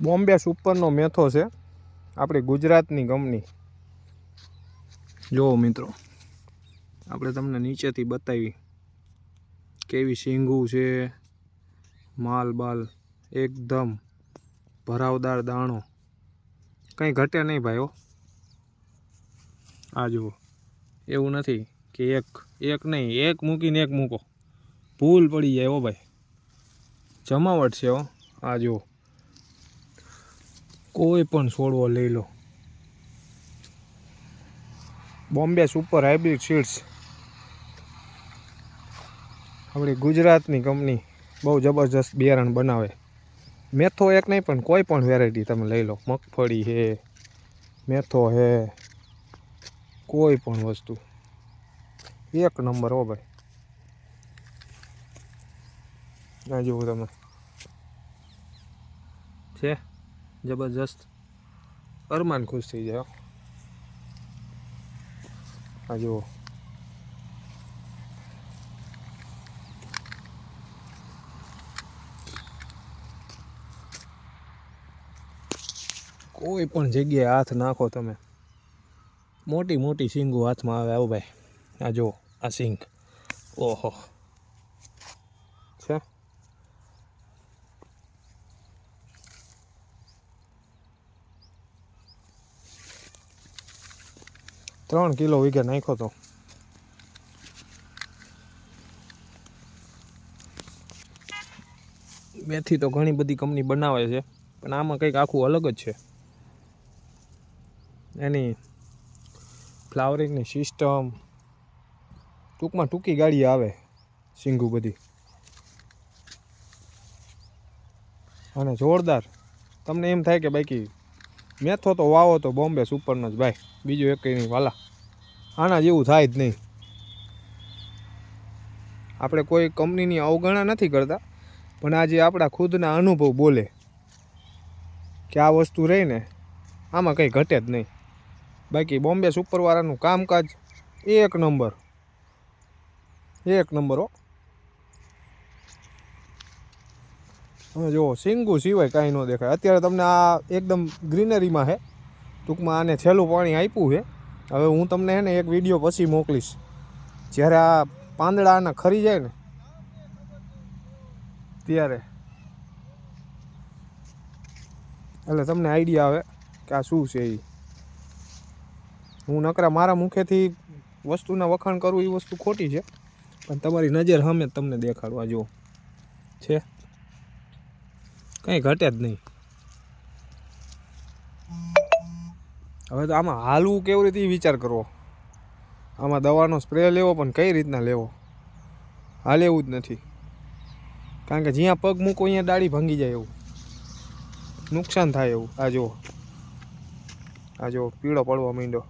બોમ્બે સુપરનો મેથો છે. આપણી ગુજરાતની કંપની. જુઓ મિત્રો, આપણે તમને નીચેથી બતાવી કેવી શીંગું છે. માલ બાલ એકદમ ભરાવદાર દાણો. કંઈ ઘટે નહીં ભાઈ હો. આ જુઓ, એવું નથી કે એક એક નહીં, એક મૂકીને એક મૂકો. ભૂલ પડી જાય હો ભાઈ. જમાવટ છે હો. આ જુઓ. કોઈ પણ છોડવો લઈ લો. Bombay super hybrid seeds. આપણી ગુજરાતની કંપની બહુ જબરજસ્ત બિયારણ બનાવે. મેથો એક નહીં, પણ કોઈ પણ વેરાયટી તમે લઈ લો. મગફળી છે મેથો છે કોઈ પણ વસ્તુ. એક નંબર હો ભાઈ. આ જુઓ તમે. છે? જબરજસ્ત. અરમાન ખુશ થઈ જાય આ જુઓ. કોઈ પણ જગ્યાએ હાથ નાખો તમે. મોટી મોટી સિંગો હાથમાં આવે, આવો ભાઈ. આ જુઓ, આ સિંગ ઓહો છે ત્રણ કિલો વીઘે નાખ્યો તો. મેથી તો ઘણી બધી કંપની બનાવે છે, પણ આમાં કંઈક આખું અલગ જ છે. એની ફ્લાવરિંગની સિસ્ટમ ટૂંકમાં ટૂંકી ગાડી આવે, સિંગુ બધી. અને જોરદાર. તમને એમ થાય કે બાકી મેથો તો વાવો તો બોમ્બે સુપરનો જ, ભાઈ. બીજું એક નહીં, વાલા. આના જેવું થાય જ નહીં. આપણે કોઈ કંપનીની અવગણના નથી કરતા, પણ આજે આપણા ખુદના અનુભવ બોલે કે આ વસ્તુ રહીને આમાં કંઈ ઘટે જ નહીં. બાકી બોમ્બે સુપરવાળાનું કામકાજ એક નંબર. એક નંબર, હો. તમે જુઓ સિંગુ સિવાય કાંઈ ન દેખાય. અત્યારે તમને આ એકદમ ગ્રીનરીમાં છે ટૂંકમાં આને છેલ્લું પાણી આપ્યું છે હવે હું તમને છે ને એક વીડિયો પછી મોકલીશ. જ્યારે આ પાંદડા આના ખરી જાય ને, ત્યારે. એટલે તમને આઈડિયા આવે કે આ શું છે એ હું નકરા મારા મુખેથી વસ્તુના વખાણ કરું એ વસ્તુ ખોટી છે. પણ તમારી નજર સામે જ તમને દેખાડવા જો. છે? કંઈ ઘટે જ નહીં. હવે તો આમાં હાલવું કેવી રીતે વિચાર કરવો? આમાં દવાનો સ્પ્રે લેવો પણ કઈ રીતના લેવો? હાલે એવું જ નથી. કારણ કે જ્યાં પગ મૂકો અહીંયા ડાળી ભાંગી જાય એવું. નુકસાન થાય એવું. આ જુઓ. આ જુઓ, પીળો પડવા માંડ્યો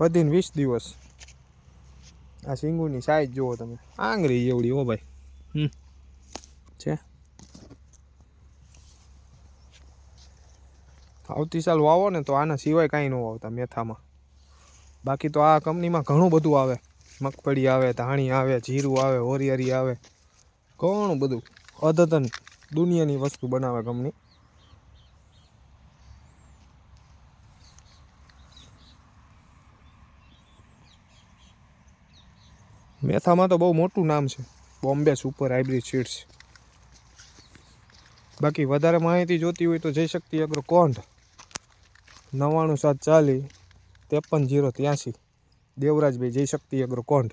વધીને વીસ દિવસ. આ સિંગુની સાઈઝ જુઓ તમે. આંગળી એવડી હો ભાઈ. હમ. આવતી સાલ વાવો ને તો આના સિવાય કાંઈ ન વાવતા મેથામાં. બાકી તો આ કંપનીમાં ઘણું બધું આવે. મગફળી આવે, ધાણી આવે, જીરું આવે હોરિયરી આવે. ઘણું બધું અદ્યતન દુનિયાની વસ્તુ બનાવે કંપની. મેથામાં તો બહુ મોટું નામ છે. Bombay super hybrid seeds. બાકી વધારે માહિતી જોતી હોય તો જય શક્તિ અગ્ર કોંઢ. નવ્વાણું સાત ચાલીસ ત્રેપન જીરો ત્યાંસી. દેવરાજભાઈ જય શક્તિ અગ્ર કોંઢ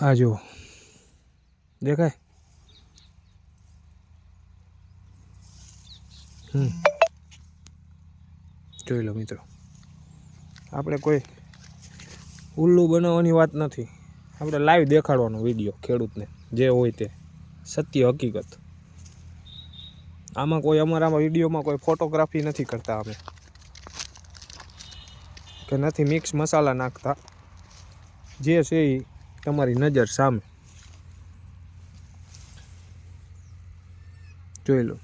હા જુઓ. દેખાય? જોઈ લો મિત્રો. આપણે કોઈ ઉલ્લુ બનાવવાની વાત નથી. આપણે લાઈવ દેખાડવાનો વીડિયો ખેડૂતને, જે હોય તે. સત્ય હકીકત. આમાં કોઈ અમારા વિડીયોમાં કોઈ ફોટોગ્રાફી નથી કરતા અમે. કે નથી મિક્સ મસાલા નાખતા. જે છે એ તમારી નજર સામે. જોઈ લો.